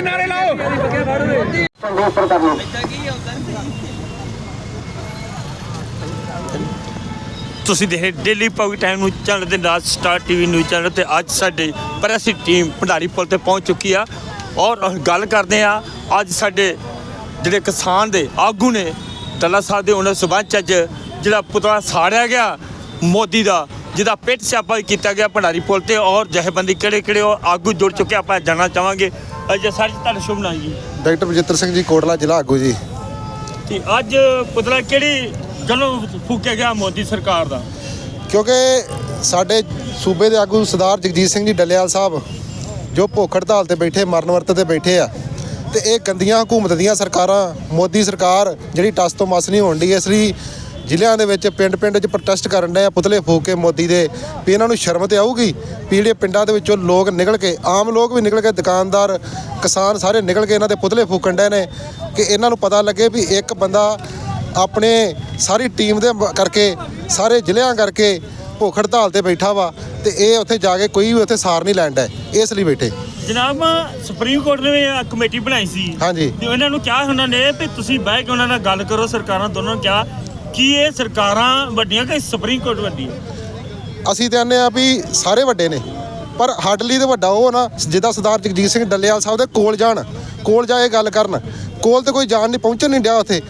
ਰਾਜੀ ਨਾਰੇ ਲਾਓ। ਤੁਸੀਂ ਦੇਖ ਡੇਲੀ ਪੌਗੀ ਟਾਈਮ ਨੂੰ ਚੈਨਲ ਦੇ ਨਾਲ ਸਟਾਰ ਟੀਵੀ ਨਿਊਜ਼ ਚੈਨਲ ਤੇ ਅੱਜ ਸਾਡੇ ਪ੍ਰੈਸ ਟੀਮ ਭੰਡਾਰੀ ਪੁਲ ਤੇ ਪਹੁੰਚ ਚੁੱਕੀ ਆ। ਔਰ ਗੱਲ ਕਰਦੇ ਆ, ਅੱਜ ਸਾਡੇ ਜਿਹੜੇ ਕਿਸਾਨ ਦੇ ਆਗੂ ਨੇ ਦੱਲਾ ਸਾਹਿਬ ਦੇ ਉਹਨਾਂ ਸਬੰਧ ਚ ਅੱਜ ਜਿਹੜਾ ਪੁਤਲਾ ਸਾੜਿਆ ਗਿਆ ਮੋਦੀ ਦਾ। ਜਿਹਦਾ ਪਿੱਟ ਸਿਆਪਾ ਕੀਤਾ ਗਿਆ ਭੰਡਾਰੀ ਪੁਲ ਤੇ ਔਰ ਜਹੇਬੰਦੀ ਕਿਹੜੇ ਕਿਹੜੇ ਉਹ ਆਗੂ ਜੁੜ ਚੁੱਕੇ ਆਪਾਂ ਜਾਣਨਾ ਚਾਹਾਂਗੇ। ਅੱਜ ਸਰ ਤੁਹਾਡਾ ਸ਼ੁਭ ਨਾਮ ਜੀ। ਡਾਕਟਰ ਬਜਿੱਤਰ ਸਿੰਘ ਜੀ ਕੋਟਲਾ ਜ਼ਿਲ੍ਹਾ ਆਗੂ ਜੀ। ਤੇ ਅੱਜ ਪੁਤਲਾ ਕਿਹੜੀ ਗੱਲੋਂ ਫੂਕਿਆ ਗਿਆ ਮੋਦੀ ਸਰਕਾਰ ਦਾ? ਕਿਉਂਕਿ ਸਾਡੇ ਸੂਬੇ ਦੇ ਆਗੂ ਸਰਦਾਰ ਜਗਜੀਤ ਸਿੰਘ ਜੀ ਡੱਲੇਵਾਲ ਸਾਹਿਬ ਜੋ ਭੁੱਖ ਹੜਤਾਲ ਤੇ ਬੈਠੇ ਮਰਨ ਵਰਤ ਤੇ ਬੈਠੇ ਆ ਤੇ ਇਹ ਗੰਦੀਆਂ ਹਕੂਮਤ ਦੀਆਂ ਸਰਕਾਰਾਂ ਮੋਦੀ ਸਰਕਾਰ ਜਿਹੜੀ ਟਸ ਤੋਂ ਮਸ ਨਹੀਂ ਹੋਣ ਦੀ ਇਸ ਲਈ ਜ਼ਿਲ੍ਹਿਆਂ ਦੇ ਵਿੱਚ ਪਿੰਡ-ਪਿੰਡ 'ਚ ਪ੍ਰੋਟੈਸਟ ਕਰਨ ਡਏ ਆ ਪੁਤਲੇ ਫੂਕ ਕੇ ਮੋਦੀ ਦੇ ਵੀ ਇਹਨਾਂ ਨੂੰ ਸ਼ਰਮ ਤੇ ਆਊਗੀ। ਵੀ ਜਿਹੜੇ ਪਿੰਡਾਂ ਦੇ ਵਿੱਚੋਂ ਲੋਕ ਨਿਕਲ ਕੇ ਆਮ ਲੋਕ ਵੀ ਨਿਕਲ ਕੇ ਦੁਕਾਨਦਾਰ ਕਿਸਾਨ ਸਾਰੇ ਨਿਕਲ ਕੇ ਇਹਨਾਂ ਦੇ ਪੁਤਲੇ ਫੂਕਣ ਡਏ ਨੇ ਕਿ ਇਹਨਾਂ ਨੂੰ ਪਤਾ ਲੱਗੇ ਵੀ ਇੱਕ ਬੰਦਾ ਆਪਣੇ ਸਾਰੀ ਟੀਮ ਦੇ ਕਰਕੇ ਸਾਰੇ ਜ਼ਿਲ੍ਹਿਆਂ ਕਰਕੇ ਭੁੱਖ ਹੜਤਾਲ ਤੇ ਬੈਠਾ ਵਾ ਤੇ ਇਹ ਉੱਥੇ ਜਾ ਕੇ ਕੋਈ ਵੀ ਉੱਥੇ ਸਾਰ ਨਹੀਂ ਲੈਂਦਾ ਇਸ ਲਈ ਬੈਠੇ। ਜਨਾਬ ਸੁਪਰੀਮ ਕੋਰਟ ਨੇ ਇਹ ਕਮੇਟੀ ਬਣਾਈ ਸੀ। ਹਾਂਜੀ। ਤੇ ਉਹਨਾਂ ਨੂੰ ਕਿਹਾ ਉਹਨਾਂ ਨੇ ਵੀ ਤੁਸੀਂ ਬਹਿ ਕੇ ਉਹਨਾਂ ਨਾਲ ਗੱਲ ਕਰੋ ਸਰਕਾਰਾਂ ਦੋਨੋਂ ਨੂੰ ਕਿਹਾ ਕਿ ਇਹ ਸਰਕਾਰਾਂ ਵੱਡੀਆਂ ਕਿ ਸੁਪਰੀਮ ਕੋਰਟ ਵੱਡੀ ਹੈ ਅਸੀਂ ਤੇ ਆਨੇ ਆ ਵੀ ਸਾਰੇ ਵੱਡੇ ਨੇ ਪਰ ਸਾਡੇ ਲਈ ਤੇ ਵੱਡਾ ਉਹ ਨਾ ਜਿੱਦਾਂ ਸਰਦਾਰ ਜਗਜੀਤ ਸਿੰਘ ਡੱਲੇਵਾਲ ਸਾਹਿਬ ਦੇ ਕੋਲ ਜਾਣ ਕੋਲ ਜਾ ਕੇ ਗੱਲ ਕਰਨ ਕੋਲ ਤੇ ਕੋਈ ਜਾਣ ਨਹੀਂ ਪਹੁੰਚਣ ਨਹੀਂ ਡਿਆ ਉੱਥੇ।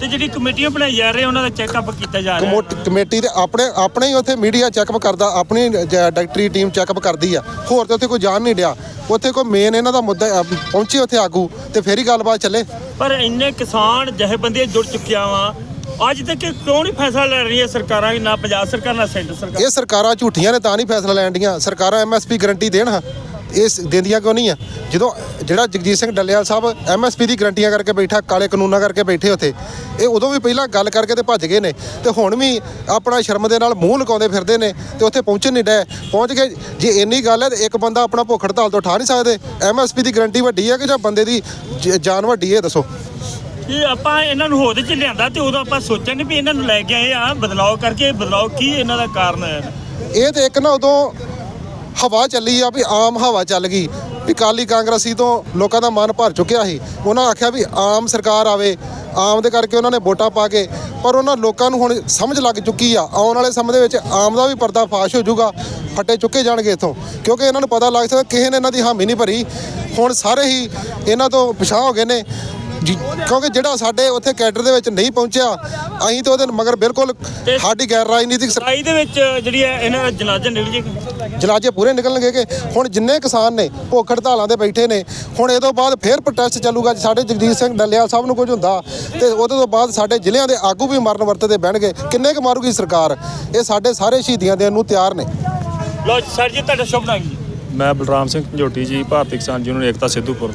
ਤੇ ਜਿਹੜੀ ਕਮੇਟੀਆਂ ਬਣਾਈ ਜਾ ਰਹੀ ਉਹਨਾਂ ਦਾ ਚੈੱਕਅਪ ਕੀਤਾ ਜਾ ਰਿਹਾ। ਕਮੋਟ- ਕਮੇਟੀ ਤੇ ਆਪਣੇ ਆਪਣੇ ਹੀ ਉੱਥੇ ਮੀਡੀਆ ਚੈੱਕਅਪ ਕਰਦਾ ਆਪਣੀ ਜ- ਡਾਕਟਰੀ ਟੀਮ ਚੈੱਕਅਪ ਕਰਦੀ ਆ। ਹੋਰ ਤੇ ਉੱਥੇ ਕੋਈ ਜਾਣ ਨਹੀਂ ਡਿਆ। ਉੱਥੇ ਕੋਈ ਮੇਨ ਇਹਨਾਂ ਦਾ ਮੁੱਦਾ ਅ, ਪਹੁੰਚੇ ਉੱਥੇ ਆਗੂ ਤੇ ਫੇਰ ਹੀ ਗੱਲਬਾਤ ਚੱਲੇ। ਪਰ ਇੰਨੇ ਕਿਸਾਨ ਜਹੇਬੰਦੀਆਂ ਜੁੜ ਚੁੱਕੀਆਂ ਵਾ ਅੱਜ ਤੱਕ ਕਿਉਂ ਨਹੀਂ ਫੈਸਲਾ ਲੈ ਰਹੀਆਂ ਸਰਕਾਰਾਂ? ਨਾ ਪੰਜਾਬ ਸਰਕਾਰ, ਨਾ ਸੈਂਟਰ ਸਰਕਾਰ। ਇਹ ਸਰਕਾਰਾਂ ਝੂਠੀਆਂ ਨੇ, ਤਾਂ ਨਹੀਂ ਫੈਸਲਾ ਲੈਣ ਡੀਆਂ। ਸਰਕਾਰਾਂ ਐਮਐਸਪੀ ਗਰੰਟੀ ਦੇਣ, ਹਾਂ। ਇਸ ਦਿੰਦੀਆਂ ਕਿਉਂ ਨਹੀਂ ਆ? ਜਦੋਂ ਜਿਹੜਾ ਜਗਜੀਤ ਸਿੰਘ ਡੱਲੇਵਾਲ ਸਾਹਿਬ ਐਮਐਸਪੀ ਦੀ ਗਰੰਟੀਆਂ ਕਰਕੇ ਬੈਠਾ, ਕਾਲੇ ਕਾਨੂੰਨਾਂ ਕਰਕੇ ਬੈਠੇ ਉੱਥੇ, ਇਹ ਉਦੋਂ ਵੀ ਪਹਿਲਾਂ ਗੱਲ ਕਰਕੇ ਤੇ ਭੱਜ ਗਏ ਨੇ। ਤੇ ਹੁਣ ਵੀ ਆਪਣਾ ਸ਼ਰਮ ਦੇ ਨਾਲ ਮੂੰਹ ਲੁਕਾਉਂਦੇ ਫਿਰਦੇ ਨੇ ਤੇ ਉੱਥੇ ਪਹੁੰਚਣ ਨਹੀਂ ਡਏ। ਪਹੁੰਚ ਕੇ ਜੇ ਇੰਨੀ ਗੱਲ ਹੈ ਤੇ ਇੱਕ ਬੰਦਾ ਆਪਣਾ ਭੁੱਖ ਹੜਤਾਲ ਤੋਂ ਉਠਾ ਨਹੀਂ ਸਕਦੇ। ਐਮਐਸਪੀ ਦੀ ਗਰੰਟੀ ਵੱਡੀ ਹੈ ਕਿ ਜਾਂ ਬੰਦੇ ਦੀ ਜ- ਜਾਨ ਵੱਡੀ ਹੈ ਦੱਸੋ। ਇਹ ਆਪਾਂ ਇਹਨਾਂ ਨੂੰ ਹੋਦ ਚ ਲਿਆਂਦਾ ਤੇ ਉਦੋਂ ਆਪਾਂ ਸੋਚਿਆ ਨਹੀਂ ਵੀ ਇਹਨਾਂ ਨੂੰ ਲੈ ਕੇ ਆਏ ਆ ਬਦਲਾਅ ਕਰਕੇ ਇਹ ਬਦਲਾਅ ਕੀ ਇਹਨਾਂ ਦਾ ਕਾਰਨ ਹੈ? ਇਹ ਤੇ ਇੱਕ ਨਾ ਉਦੋਂ ਹਵਾ ਚੱਲੀ ਆ ਵੀ ਆਮ ਹਵਾ ਚੱਲ ਗਈ। ਵੀ ਕਾਲੀ ਕਾਂਗਰਸੀ ਤੋਂ ਲੋਕਾਂ ਦਾ ਮਨ ਭਰ ਚੁੱਕਿਆ ਸੀ। ਉਹਨਾਂ ਆਖਿਆ ਵੀ ਆਮ ਸਰਕਾਰ ਆਵੇ, ਆਮ ਦੇ ਕਰਕੇ ਉਹਨਾਂ ਨੇ ਵੋਟਾਂ ਪਾ ਕੇ, ਪਰ ਉਹਨਾਂ ਲੋਕਾਂ ਨੂੰ ਹੁਣ ਸਮਝ ਲੱਗ ਚੁੱਕੀ ਆ। ਆਉਣ ਵਾਲੇ ਸਮੇਂ ਦੇ ਵਿੱਚ ਆਮ ਦਾ ਵੀ ਪਰਦਾ ਫਾਸ਼ ਹੋ ਜਾਊਗਾ, ਫੱਟੇ ਚੁੱਕੇ ਜਾਣਗੇ ਇਥੋਂ। ਕਿਉਂਕਿ ਇਹਨਾਂ ਨੂੰ ਪਤਾ ਲੱਗ ਸਕਦਾ ਕਿਸੇ ਨੇ ਇਹਨਾਂ ਦੀ ਹਾਮੀ ਨਹੀਂ ਭਰੀ। ਹੁਣ ਸਾਰੇ ਹੀ ਇਹਨਾਂ ਤੋਂ ਪਿਛਾਂ ਹੋ ਗਏ ਨੇ। ਜੀ- ਕਿਉਂਕਿ ਜਿਹੜਾ ਸਾਡੇ ਉੱਥੇ ਕੈਡਰ ਦੇ ਵਿੱਚ ਨਹੀਂ ਪਹੁੰਚਿਆ ਅਸੀਂ ਤਾਂ ਉਹਦੇ ਮਗਰ ਬਿਲਕੁਲ ਸਾਡੀ ਗੈਰ ਰਾਜਨੀਤਿਕ ਸਰ- ਸਰਾਈ ਦੇ ਵਿੱਚ ਜਿਹੜੀ ਹੈ ਇਹਨਾਂ ਦਾ ਜਨਾਜ਼ਾ ਨਿਕਲ ਜੇ ਜਲਾਜੇ ਪੂਰੇ ਨਿਕਲਣਗੇ ਕਿ ਹੁਣ ਜਿੰਨੇ ਕਿਸਾਨ ਨੇ ਭੁੱਖ ਹੜਤਾਲਾਂ ਤੇ ਬੈਠੇ ਨੇ ਹੁਣ ਇਹ ਤੋਂ ਬਾਅਦ ਫੇਰ ਪ੍ਰੋਟੈਸਟ ਚੱਲੂਗਾ ਜੇ ਸਾਡੇ ਜਗਜੀਤ ਸਿੰਘ ਡੱਲੇਵਾਲ ਸਾਹਿਬ ਨੂੰ ਕੁਝ ਹੁੰਦਾ ਤੇ ਉਹਦੇ ਤੋਂ ਬਾਅਦ ਸਾਡੇ ਜ਼ਿਲ੍ਹਿਆਂ ਦੇ ਆਗੂ ਵੀ ਮਰਨ ਵਰਤੇ ਤੇ ਬਹਿਣਗੇ। ਕਿੰਨੇ ਕੁ ਮਾਰੂਗੀ ਸਰਕਾਰ? ਇਹ ਸਾਡੇ ਸਾਰੇ ਸ਼ਹੀਦੀਆਂ ਦੇਣ ਨੂੰ ਤਿਆਰ ਨੇ। ਲੋ ਸਰ ਜੀ ਤੁਹਾਡਾ ਸ਼ੁਭ ਨਾਮ ਜੀ ਮੈਂ ਬਲਰਾਮ ਸਿੰਘ ਝੰਜੋਟੀ ਜੀ ਭਾਰਤੀ ਕਿਸਾਨ ਯੂਨੀਅਨ ਏਕਤਾ ਸਿੱਧੂਪੁਰ।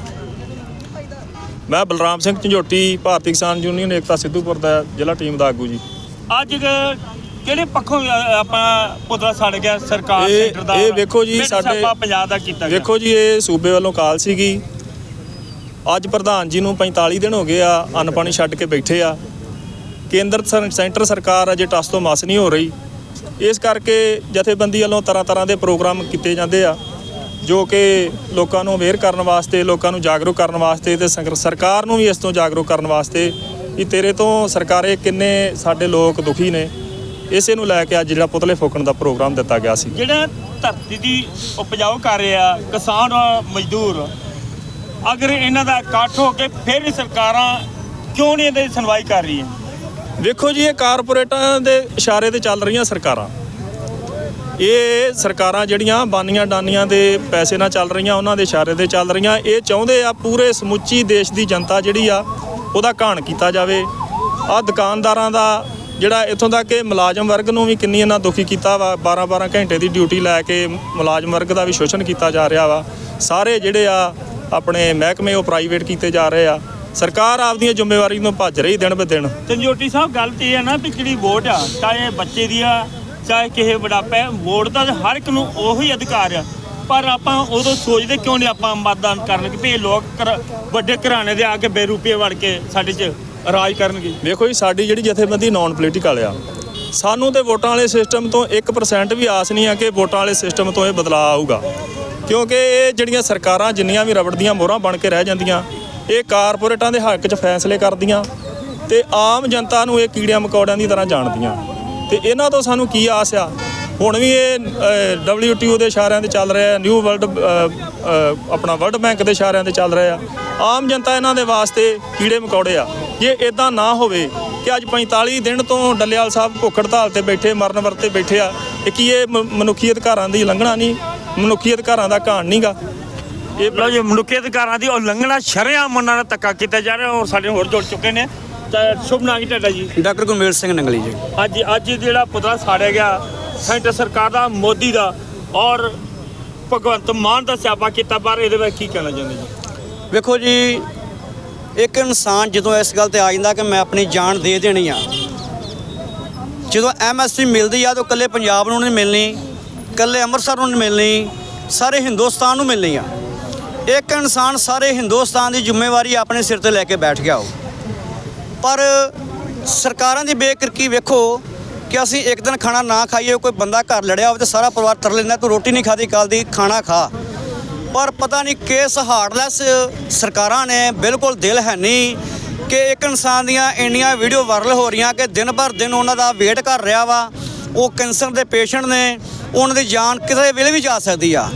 ਮੈਂ ਬਲਰਾਮ ਸਿੰਘ ਝੰਜੋਟੀ ਭਾਰਤੀ ਕਿਸਾਨ ਯੂਨੀਅਨ ਏਕਤਾ ਸਿੱਧੂਪੁਰ ਦਾ ਜ਼ਿਲ੍ਹਾ ਟੀਮ ਦਾ ਆਗੂ ਜੀ। ਅੱਜ ਕਿਹੜੇ ਪੱਖੋਂ ਅ, ਆਪਣਾ ਪੁਤਲਾ ਸੜ ਗਿਆ ਸਰਕਾਰ ਸੈਂਟਰ ਦਾ? ਇਹ ਵੇਖੋ ਜੀ ਸਾਡੇ- ਪੰਜਾਬ ਦਾ ਕੀਤਾ ਵੇਖੋ ਜੀ ਇਹ ਸੂਬੇ ਵੱਲੋਂ ਕਾਲ ਸੀਗੀ। ਅੱਜ ਪ੍ਰਧਾਨ ਜੀ ਨੂੰ 45 ਦਿਨ ਹੋ ਗਏ ਆ ਅੰਨ ਪਾਣੀ ਛੱਡ ਕੇ ਬੈਠੇ ਆ। ਕੇਂਦਰ ਸੈਂਟਰ ਸਰਕਾਰ ਅਜੇ ਟਸ ਤੋਂ ਮਸ ਨਹੀਂ ਹੋ ਰਹੀ। ਇਸ ਕਰਕੇ ਜਥੇਬੰਦੀ ਵੱਲੋਂ ਤਰ੍ਹਾਂ ਤਰ੍ਹਾਂ ਦੇ ਪ੍ਰੋਗਰਾਮ ਕੀਤੇ ਜਾਂਦੇ ਆ। ਜੋ ਕਿ ਲੋਕਾਂ ਨੂੰ ਅਵੇਅਰ ਕਰਨ ਵਾਸਤੇ ਲੋਕਾਂ ਨੂੰ ਜਾਗਰੂਕ ਕਰਨ ਵਾਸਤੇ ਤੇ ਸਰਕਾਰ ਨੂੰ ਵੀ ਇਸ ਤੋਂ ਜਾਗਰੂਕ ਕਰਨ ਵਾਸਤੇ ਕਿ ਤੇਰੇ ਤੋਂ ਸਰਕਾਰੇ ਕਿੰਨੇ ਸਾਡੇ ਲੋਕ ਦੁਖੀ ਨੇ ਇਸੇ ਨੂੰ ਲੈ ਕੇ ਅੱਜ ਜਿਹੜਾ ਪੁਤਲੇ ਫੂਕਣ ਦਾ ਪ੍ਰੋਗਰਾਮ ਦਿੱਤਾ ਗਿਆ ਸੀ। ਜਿਹੜਾ ਧਰਤੀ ਦੀ ਉਪਜਾਊ ਕਰ ਰਿਹਾ ਕਿਸਾਨ ਮਜ਼ਦੂਰ ਅਗਰ ਇਹਨਾਂ ਦਾ ਇਕੱਠ ਹੋ ਕੇ ਫਿਰ ਵੀ ਸਰਕਾਰਾਂ ਕਿਉਂ ਨਹੀਂ ਇਹਦੀ ਸੁਣਵਾਈ ਕਰ ਰਹੀਆਂ? ਵੇਖੋ ਜੀ ਇਹ ਕਾਰਪੋਰੇਟਾਂ ਦੇ ਇਸ਼ਾਰੇ ਤੇ ਚੱਲ ਰਹੀਆਂ ਸਰਕਾਰਾਂ। ਇਹ ਸਰਕਾਰਾਂ ਜਿਹੜੀਆਂ ਬਾਨੀਆਂ ਡਾਨੀਆਂ ਦੇ ਪੈਸੇ ਨਾਲ ਚੱਲ ਰਹੀਆਂ, ਉਹਨਾਂ ਦੇ ਇਸ਼ਾਰੇ ਤੇ ਚੱਲ ਰਹੀਆਂ, ਇਹ ਚਾਹੁੰਦੇ ਆ ਪੂਰੇ ਸਮੁੱਚੀ ਦੇਸ਼ ਦੀ ਜਨਤਾ ਜਿਹੜੀ ਆ, ਉਹਦਾ ਘਾਣ ਕੀਤਾ ਜਾਵੇ। ਆ ਦੁਕਾਨਦਾਰਾਂ ਦਾ ਜਿਹੜਾ ਇੱਥੋਂ ਤੱਕ ਕਿ ਮੁਲਾਜ਼ਮ ਵਰਗ ਨੂੰ ਵੀ ਕਿੰਨੀ ਇਹਨਾਂ ਦੁਖੀ ਕੀਤਾ ਵਾ 12 12 ਘੰਟੇ ਦੀ ਡਿਊਟੀ ਲੈ ਕੇ ਮੁਲਾਜ਼ਮ ਵਰਗ ਦਾ ਵੀ ਸ਼ੋਸ਼ਣ ਕੀਤਾ ਜਾ ਰਿਹਾ ਵਾ। ਸਾਰੇ ਜਿਹੜੇ ਆ, ਆਪਣੇ ਮਹਿਕਮੇ ਉਹ ਪ੍ਰਾਈਵੇਟ ਕੀਤੇ ਜਾ ਰਹੇ ਆ। ਸਰਕਾਰ ਆਪਦੀਆਂ ਜ਼ਿੰਮੇਵਾਰੀ ਤੋਂ ਭੱਜ ਰਹੀ ਦਿਨ ਬ ਦਿਨ। ਸੰਜੋਟੀ ਸਾਹਿਬ, ਗੱਲ ਤੇ ਇਹ ਹੈ ਨਾ ਵੀ ਜਿਹੜੀ ਵੋਟ ਆ, ਚਾਹੇ ਬੱਚੇ ਦੀ ਆ ਚਾਹੇ ਕਿਸੇ ਬੁਢਾਪੇ ਵੋਟ ਦਾ ਹਰ ਇੱਕ ਨੂੰ ਉਹੀ ਅਧਿਕਾਰ ਆ। ਪਰ ਆਪਾਂ ਉਦੋਂ ਸੋਚਦੇ ਕਿਉਂ ਨਹੀਂ ਆਪਾਂ ਮਤਦਾਨ ਕਰਨਗੇ ਵੀ ਇਹ ਲੋਕ ਘਰ- ਵੱਡੇ ਘਰਾਣੇ ਦੇ ਆ ਕੇ ਬੇਰੂਪੀਏ ਵੜ ਕੇ ਸਾਡੇ 'ਚ ਰਾਜ ਕਰਨਗੇ। ਵੇਖੋ ਜੀ, ਸਾਡੀ ਜਿਹੜੀ ਜਥੇਬੰਦੀ ਨਾਨ ਪੋਲੀਟੀਕਲ ਆ, ਸਾਨੂੰ ਤੇ ਵੋਟਾਂ ਵਾਲੇ ਸਿਸਟਮ ਤੋਂ 1% ਵੀ ਆਸ ਨਹੀਂ ਆ ਕਿ ਵੋਟਾਂ ਵਾਲੇ ਸਿਸਟਮ ਤੋਂ ਇਹ ਬਦਲਾਅ ਆਊਗਾ। ਕਿਉਂਕਿ ਇਹ ਜਿਹੜੀਆਂ ਸਰਕਾਰਾਂ ਜਿੰਨੀਆਂ ਵੀ ਰਬੜ ਦੀਆਂ ਮੋਹਰਾਂ ਬਣ ਕੇ ਰਹਿ ਜਾਂਦੀਆਂ, ਇਹ ਕਾਰਪੋਰੇਟਾਂ ਦੇ ਹੱਕ 'ਚ ਫੈਸਲੇ ਕਰਦੀਆਂ ਤੇ ਆਮ ਜਨਤਾ ਨੂੰ ਇਹ ਕੀੜਿਆਂ ਮਕੌੜਿਆਂ ਦੀ ਤਰ੍ਹਾਂ ਜਾਣਦੀਆਂ। ਤੇ ਇਹਨਾਂ ਤੋਂ ਸਾਨੂੰ ਕੀ ਆਸ ਆ? ਹੁਣ ਵੀ ਇਹ WTO ਦੇ ਇਸ਼ਾਰਿਆਂ ਤੇ ਚੱਲ ਰਿਹਾ ਨਿਊ ਵਰਲਡ ਆਪਣਾ ਵਰਲਡ ਬੈਂਕ ਦੇ ਇਸ਼ਾਰਿਆਂ ਤੇ ਚੱਲ ਰਿਹਾ ਆਮ ਜਨਤਾ ਇਹਨਾਂ ਦੇ ਵਾਸਤੇ ਕੀੜੇ ਮਕੌੜੇ ਆ। ਜੇ ਇਦਾਂ ਨਾ ਹੋਵੇ ਕਿ ਅੱਜ 45 ਦਿਨ ਤੋਂ ਡੱਲੇਵਾਲ ਸਾਹਿਬ ਭੁੱਖ ਹੜਤਾਲ ਤੇ ਬੈਠੇ, ਮਰਨ ਵਰਤੇ ਬੈਠੇ ਆ ਇਹ ਕੀ ਇਹ ਮ- ਮਨੁੱਖੀ ਅਧਿਕਾਰਾਂ ਦੀ ਉਲੰਘਣਾ ਨਹੀਂ? ਮਨੁੱਖੀ ਅਧਿਕਾਰਾਂ ਦਾ ਘਾਣ ਨਹੀਂਗਾ। ਇਹ ਲਓ ਜੀ, ਮਨੁੱਖੀ ਅਧਿਕਾਰਾਂ ਦੀ ਉਲੰਘਣਾ ਸ਼ਰੇਆਮ ਉਹਨਾਂ ਨਾਲ ਧੱਕਾ ਕੀਤਾ ਜਾ ਰਿਹਾ ਔਰ ਸਾਡੇ ਹੋਰ ਜੁੜ ਚੁੱਕੇ ਨੇ। ਸ਼ੁਭ ਨਾਮ ਤੁਹਾਡਾ ਜੀ? ਡਾਕਟਰ ਗੁਰਮੇਲ ਸਿੰਘ ਨੰਗਲੀ ਜੀ। ਅੱਜ ਅੱਜ ਜਿਹੜਾ ਪੁਤਲਾ ਸਾੜਿਆ ਗਿਆ ਸੈਂਟਰ ਸਰਕਾਰ ਦਾ ਮੋਦੀ ਦਾ ਔਰ ਭਗਵੰਤ ਮਾਨ ਦਾ ਸਿਆਪਾ ਕੀਤਾ ਪਰ ਇਹਦੇ ਬਾਰੇ ਕੀ ਕਹਿਣਾ ਚਾਹੁੰਦੇ ਜੀ? ਵੇਖੋ ਜੀ ਇੱਕ ਇਨਸਾਨ ਜਦੋਂ ਇਸ ਗੱਲ ਤੇ ਆ ਜਾਂਦਾ ਕਿ ਮੈਂ ਆਪਣੀ ਜਾਨ ਦੇ ਦੇਣੀ ਆ ਜਦੋਂ ਐਮਐਸਪੀ ਮਿਲਦੀ ਆ ਤਾਂ ਇਕੱਲੇ ਪੰਜਾਬ ਨੂੰ ਨਹੀਂ ਮਿਲਣੀ ਇਕੱਲੇ ਅੰਮ੍ਰਿਤਸਰ ਨੂੰ ਨਹੀਂ ਮਿਲਣੀ ਸਾਰੇ ਹਿੰਦੁਸਤਾਨ ਨੂੰ ਮਿਲਣੀ ਆ। ਇੱਕ ਇਨਸਾਨ ਸਾਰੇ ਹਿੰਦੁਸਤਾਨ ਦੀ ਜ਼ਿੰਮੇਵਾਰੀ ਆਪਣੇ ਸਿਰ ਤੇ ਲੈ ਕੇ ਬੈਠ ਗਿਆ ਉਹ। ਪਰ ਸਰਕਾਰਾਂ ਦੀ ਬੇਕਿਰਕੀ ਵੇਖੋ ਕਿ ਅਸੀਂ ਇੱਕ ਦਿਨ ਖਾਣਾ ਨਾ ਖਾਈਏ, ਕੋਈ ਬੰਦਾ ਘਰ ਲੜਿਆ ਹੋਵੇ ਤੇ ਸਾਰਾ ਪਰਿਵਾਰ ਤਰ ਲੈਂਦਾ, ਤੂੰ ਰੋਟੀ ਨਹੀਂ ਖਾਦੀ ਕੱਲ ਦੀ ਖਾਣਾ ਖਾ। ਪਰ ਪਤਾ ਨਹੀਂ ਕਿਸ ਹਾਰਡਲੈਸ ਸਰਕਾਰਾਂ ਨੇ ਬਿਲਕੁਲ ਦਿਲ ਹੈ ਨਹੀਂ ਕਿ ਇੱਕ ਇਨਸਾਨ ਦੀਆਂ ਇੰਨੀਆਂ ਵੀਡੀਓ ਵਾਇਰਲ ਹੋ ਰਹੀਆਂ ਕਿ ਦਿਨ ਭਰ ਦਿਨ ਉਹਨਾਂ ਦਾ ਵੇਟ ਕਰ ਰਿਹਾ ਵਾ, ਉਹ ਕੈਂਸਰ ਦੇ ਪੇਸ਼ੈਂਟ ਨੇ, ਉਹਨਾਂ ਦੀ ਜਾਨ ਕਿਸੇ ਵੇਲੇ ਵੀ ਜਾ ਸਕਦੀ ਆ।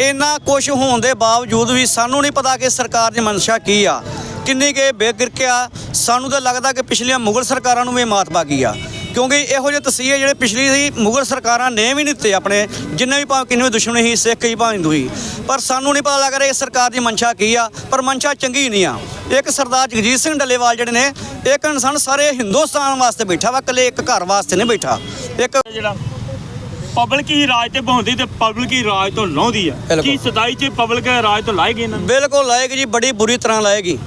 ਇੰਨਾ ਕੁਝ ਹੋਣ ਦੇ ਬਾਵਜੂਦ ਵੀ ਸਾਨੂੰ ਨਹੀਂ ਪਤਾ ਕਿ ਸਰਕਾਰ ਦੀ ਮਨਸ਼ਾ ਕੀ ਆ। ਕਿੰਨੀ ਕੇ ਬੇਗਿਰਕਿਆ ਸਾਨੂੰ ਤਾਂ ਲੱਗਦਾ ਕਿ ਪਿਛਲੀਆਂ ਮੁਗਲ ਸਰਕਾਰਾਂ ਨੂੰ ਵੀ ਮਾਤ ਪਾ ਗਈ ਆ। ਕਿਉਂਕਿ ਇਹੋ ਜਿਹੇ ਤਸੀਹੇ ਜਿਹੜੇ ਪਿਛਲੀ ਸੀ ਮੁਗਲ ਸਰਕਾਰਾਂ ਨੇ ਵੀ ਨਹੀਂ ਦਿੱਤੇ ਆਪਣੇ ਜਿੰਨੇ ਵੀ ਭਾਵੇਂ ਕਿੰਨੇ ਵੀ ਦੁਸ਼ਮਣ ਸੀ ਸਿੱਖ ਹੀ ਭਾਵੇਂ ਹਿੰਦੂ ਸੀ। ਪਰ ਸਾਨੂੰ ਨਹੀਂ ਪਤਾ ਲੱਗ ਰਿਹਾ ਇਸ ਸਰਕਾਰ ਦੀ ਮਨਸ਼ਾ ਕੀ ਆ ਪਰ ਮਨਸ਼ਾ ਚੰਗੀ ਨਹੀਂ ਆ। ਇੱਕ ਸਰਦਾਰ ਜਗਜੀਤ ਸਿੰਘ ਡੱਲੇਵਾਲ ਜਿਹੜੇ ਨੇ ਇੱਕ ਇਨਸਾਨ ਸਾਰੇ ਹਿੰਦੁਸਤਾਨ ਵਾਸਤੇ ਬੈਠਾ ਵਾ ਇਕੱਲੇ ਇੱਕ ਘਰ ਵਾਸਤੇ ਨਹੀਂ ਬੈਠਾ। ਇੱਕ ਜਿਹੜਾ ਪਬਲਿਕ ਹੀ ਰਾਜ ਤੇ ਬਹੁੰਦੀ ਤੇ ਪਬਲਿਕ ਹੀ ਰਾਜ ਤੋਂ ਲਾਉਂਦੀ ਆ। ਕੀ ਸਦਾਈ ਚ ਪਬਲਿਕ ਰਾਜ ਤੋਂ ਲਾਏਗੀ ਇਹਨਾਂ ਨੂੰ? ਬਿਲਕੁਲ ਲਾਏਗੀ ਜੀ ਬੜੀ ਬੁਰੀ ਤਰ੍ਹਾਂ ਲਾਏਗੀ।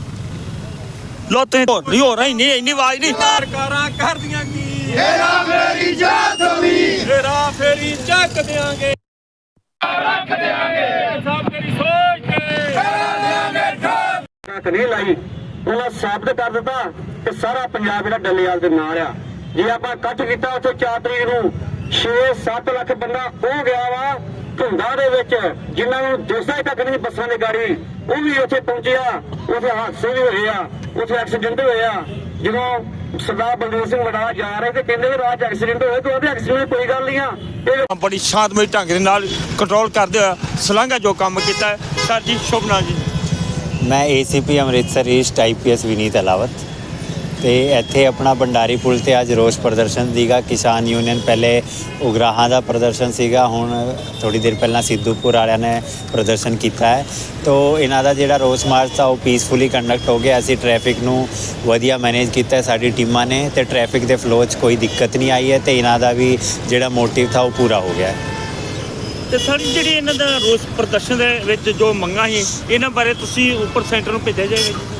ਲੋ ਤੁਸੀਂ ਨਹੀਂ ਹੋ ਰਹੀ ਨਹੀਂ ਇੰਨੀ ਆਵਾਜ਼ ਨਹੀਂ। ਸਰਕਾਰਾਂ ਕਰਦੀਆਂ ਕੀ? ਹੇਰਾ ਫੇਰੀ ਜਾਤ ਵੀ। ਹੇਰਾ ਫੇਰੀ ਚੱਕ ਦਿਆਂਗੇ। ਰੱਖ ਦਿਆਂਗੇ। ਸਭ ਤੇਰੀ ਸੋਚ ਤੇ ਹੱਥ ਨਹੀਂ ਲਾਈ। ਉਹਨਾਂ ਸਾਬਤ ਕਰ ਦਿੱਤਾ ਕਿ ਸਾਰਾ ਪੰਜਾਬ ਜਿਹੜਾ ਡੱਲੇਵਾਲ ਦੇ ਨਾਲ ਆ। ਜੇ ਆਪਾਂ ਕੱਟ ਕੀਤਾ ਉੱਥੇ 4 ਤਰੀਕ ਨੂੰ 6-7 ਲੱਖ ਬੰਦਾ ਉਹ ਗਿਆ ਵਾ ਧੁੰਦਾਂ ਦੇ ਵਿੱਚ ਜਿਨ੍ਹਾਂ ਨੂੰ ਦਿਸਦਾ ਤੱਕ ਨਹੀਂ ਬੱਸਾਂ ਦੀ ਗਾੜੀ ਉਹ ਵੀ ਉੱਥੇ ਪਹੁੰਚਿਆ ਉੱਥੇ ਹਾਦਸੇ ਵੀ ਹੋਏ ਆ ਉੱਥੇ ਐਕਸੀਡੈਂਟ ਹੋਏ ਆ। ਜਦੋਂ ਸਰਦਾਰ ਬਲਦੇਵ ਸਿੰਘ ਵਡਾਲਾ ਜਾ ਰਹੇ ਤੇ ਕਹਿੰਦੇ ਵੀ ਰਾਹ 'ਚ ਐਕਸੀਡੈਂਟ ਹੋਇਆ ਤੇ ਉਹਦੇ ਐਕਸੀਡੈਂਟ ਕੋਈ ਗੱਲ ਨਹੀਂ ਆ। ਇਹ ਬੜੀ ਸ਼ਾਂਤਮਈ ਢੰਗ ਦੇ ਨਾਲ ਕੰਟਰੋਲ ਕਰਦੇ ਹੋਇਆ ਸਲਾਂਘਾ ਜੋ ਕੰਮ ਕੀਤਾ ਸਰ ਜੀ ਸ਼ੁਭ ਨਾਮ ਜੀ। ਮੈਂ ACP Amritsar east IPS Vineet Alawat. ਤੇ ਇੱਥੇ ਆਪਣਾ ਭੰਡਾਰੀ ਪੁਲ ਤੇ ਅੱਜ ਰੋਸ ਪ੍ਰਦਰਸ਼ਨ ਸੀਗਾ। ਕਿਸਾਨ ਯੂਨੀਅਨ ਪਹਿਲੇ ਉਗਰਾਹਾਂ ਦਾ ਪ੍ਰਦਰਸ਼ਨ ਸੀਗਾ। ਹੁਣ ਥੋੜੀ ਦੇਰ ਪਹਿਲਾਂ ਸਿੱਧੂਪੁਰ ਵਾਲਿਆਂ ਨੇ ਪ੍ਰਦਰਸ਼ਨ ਕੀਤਾ ਹੈ। ਤੋ ਇਹਨਾਂ ਦਾ ਜਿਹੜਾ ਰੋਸ ਮਾਰਚ ਤਾਂ ਉਹ ਪੀਸਫੁਲੀ ਕੰਡਕਟ ਹੋ ਗਿਆ। ਅਸੀਂ ਟ੍ਰੈਫਿਕ ਨੂੰ ਵਧੀਆ ਮੈਨੇਜ ਕੀਤਾ ਸਾਡੀ ਟੀਮਾਂ ਨੇ ਤੇ ਟ੍ਰੈਫਿਕ ਦੇ ਫਲੋ 'ਚ ਕੋਈ ਦਿੱਕਤ ਨਹੀਂ ਆਈ ਹੈ ਤੇ ਇਹਨਾਂ ਦਾ ਵੀ ਜਿਹੜਾ ਮੋਟਿਵ ਥਾ ਉਹ ਪੂਰਾ ਹੋ ਗਿਆ ਹੈ। ਤੇ ਸਰ, ਜਿਹੜੀ ਇਹਨਾਂ ਦਾ ਰੋਸ ਪ੍ਰਦਰਸ਼ਨ ਦੇ ਵਿੱਚ ਜੋ ਮੰਗਾਂ ਸੀ, ਇਹਨਾਂ ਬਾਰੇ ਤੁਸੀਂ ਉੱਪਰ ਸੈਂਟਰ ਨੂੰ ਭੇਜਿਆ ਜਾਏਗਾ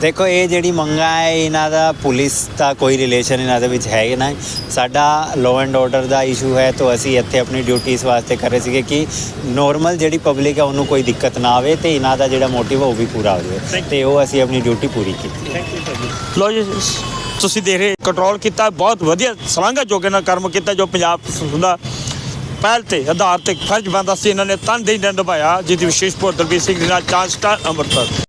ਦੇਖੋ ਇਹ ਜਿਹੜੀ ਮੰਗਾ ਹੈ ਇਹਨਾਂ ਦਾ ਪੁਲਿਸ ਦਾ ਕੋਈ ਰਿਲੇਸ਼ਨ ਇਹਨਾਂ ਦੇ ਵਿੱਚ ਹੈ ਹੀ ਨਹੀਂ। ਸਾਡਾ ਲਾਅ ਐਂਡ ਆਰਡਰ ਦਾ ਇਸ਼ੂ ਹੈ ਤਾਂ ਅਸੀਂ ਇੱਥੇ ਆਪਣੀ ਡਿਊਟੀਆਂ ਵਾਸਤੇ ਕਰ ਰਹੇ ਸੀਗੇ ਕਿ ਨੋਰਮਲ ਜਿਹੜੀ ਪਬਲਿਕ ਹੈ ਉਹਨੂੰ ਕੋਈ ਦਿੱਕਤ ਨਾ ਆਵੇ ਤੇ ਇਹਨਾਂ ਦਾ ਜਿਹੜਾ ਮੋਟਿਵ ਹੈ ਉਹ ਵੀ ਪੂਰਾ ਹੋ ਜਾਵੇ। ਤੇ ਉਹ ਅਸੀਂ ਆਪਣੀ ਡਿਊਟੀ ਪੂਰੀ ਕੀਤੀ। ਲੋ ਜੀ ਤੁਸੀਂ ਦੇਖ ਰਹੇ ਕੰਟਰੋਲ ਕੀਤਾ ਬਹੁਤ ਵਧੀਆ ਸਲਾਂਘਾ ਜੋਗੇ ਨਾਲ ਕਰਮ ਕੀਤਾ ਜੋ ਪੰਜਾਬ ਦਾ ਪਹਿਲ ਤੇ ਆਧਾਰ ਤੇ ਫਰਜ਼ ਬੰਦਾ ਸੀ। ਇਹਨਾਂ ਨੇ ਤਨਦੇਹੀ ਨਿਭਾਇਆ ਜਿਹਦੀ ਵਿਸ਼ੇਸ਼ ਰਿਪੋਰਟ ਦਲਬੀਰ ਸਿੰਘ ਦੇ ਨਾਲ ਚਾਂਸ ਸਟਾਰ ਅੰਮ੍ਰਿਤਸਰ।